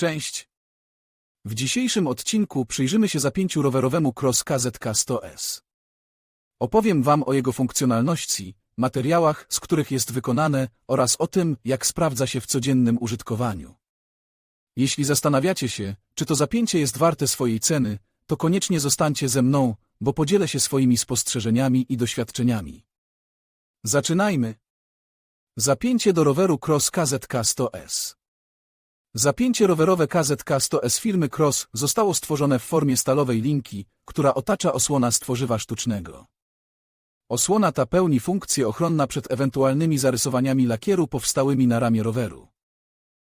Cześć! W dzisiejszym odcinku przyjrzymy się zapięciu rowerowemu Cross KZK 100S. Opowiem Wam o jego funkcjonalności, materiałach, z których jest wykonane oraz o tym, jak sprawdza się w codziennym użytkowaniu. Jeśli zastanawiacie się, czy to zapięcie jest warte swojej ceny, to koniecznie zostańcie ze mną, bo podzielę się swoimi spostrzeżeniami i doświadczeniami. Zaczynajmy! Zapięcie do roweru Cross KZK 100S. Zapięcie rowerowe KZK 100S firmy Cross zostało stworzone w formie stalowej linki, która otacza osłona z tworzywa sztucznego. Osłona ta pełni funkcję ochronna przed ewentualnymi zarysowaniami lakieru powstałymi na ramię roweru.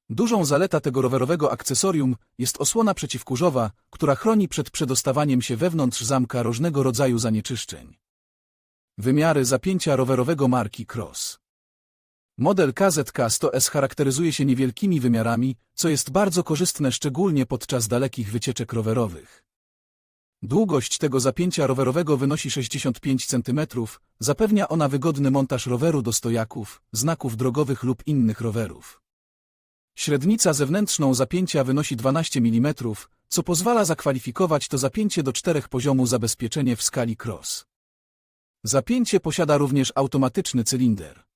Dużą zaletą tego rowerowego akcesorium jest osłona przeciwkurzowa, która chroni przed przedostawaniem się wewnątrz zamka różnego rodzaju zanieczyszczeń. Wymiary zapięcia rowerowego marki Cross. Model KZK 100S charakteryzuje się niewielkimi wymiarami, co jest bardzo korzystne szczególnie podczas dalekich wycieczek rowerowych. Długość tego zapięcia rowerowego wynosi 65 cm, zapewnia ona wygodny montaż roweru do stojaków, znaków drogowych lub innych rowerów. Średnica zewnętrzną zapięcia wynosi 12 mm, co pozwala zakwalifikować to zapięcie do czterech poziomu zabezpieczenie w skali cross. Zapięcie posiada również automatyczny cylinder.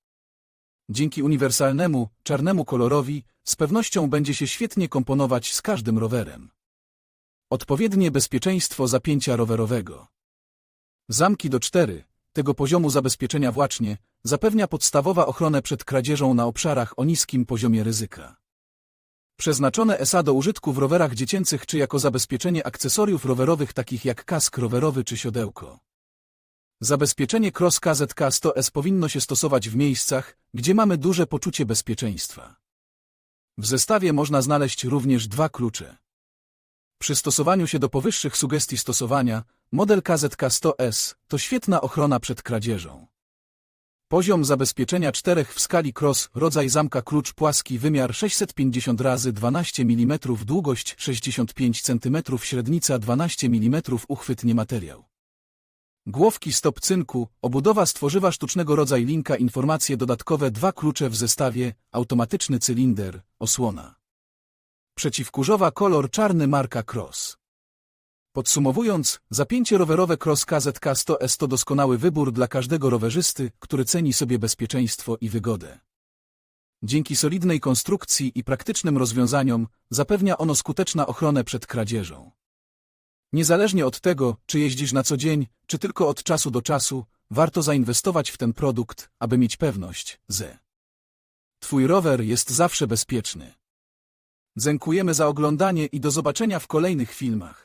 Dzięki uniwersalnemu, czarnemu kolorowi z pewnością będzie się świetnie komponować z każdym rowerem. Odpowiednie bezpieczeństwo zapięcia rowerowego. Zamki do 4, tego poziomu zabezpieczenia właśnie, zapewnia podstawowa ochronę przed kradzieżą na obszarach o niskim poziomie ryzyka. Przeznaczone ESA do użytku w rowerach dziecięcych czy jako zabezpieczenie akcesoriów rowerowych takich jak kask rowerowy czy siodełko. Zabezpieczenie Cross KZK 100S powinno się stosować w miejscach, gdzie mamy duże poczucie bezpieczeństwa. W zestawie można znaleźć również dwa klucze. Przy stosowaniu się do powyższych sugestii stosowania, model KZK 100S to świetna ochrona przed kradzieżą. Poziom zabezpieczenia 4 w skali cross, rodzaj zamka klucz płaski, wymiar 650 razy 12 mm, długość 65 cm, średnica 12 mm, uchwytnie materiał. Głowki stop cynku, obudowa z tworzywa sztucznego rodzaj linka, informacje dodatkowe, dwa klucze w zestawie, automatyczny cylinder, osłona. Przeciwkurzowa kolor czarny marka Cross. Podsumowując, zapięcie rowerowe Cross KZK 100S to doskonały wybór dla każdego rowerzysty, który ceni sobie bezpieczeństwo i wygodę. Dzięki solidnej konstrukcji i praktycznym rozwiązaniom zapewnia ono skuteczną ochronę przed kradzieżą. Niezależnie od tego, czy jeździsz na co dzień, czy tylko od czasu do czasu, warto zainwestować w ten produkt, aby mieć pewność, że Twój rower jest zawsze bezpieczny. Dziękujemy za oglądanie i do zobaczenia w kolejnych filmach.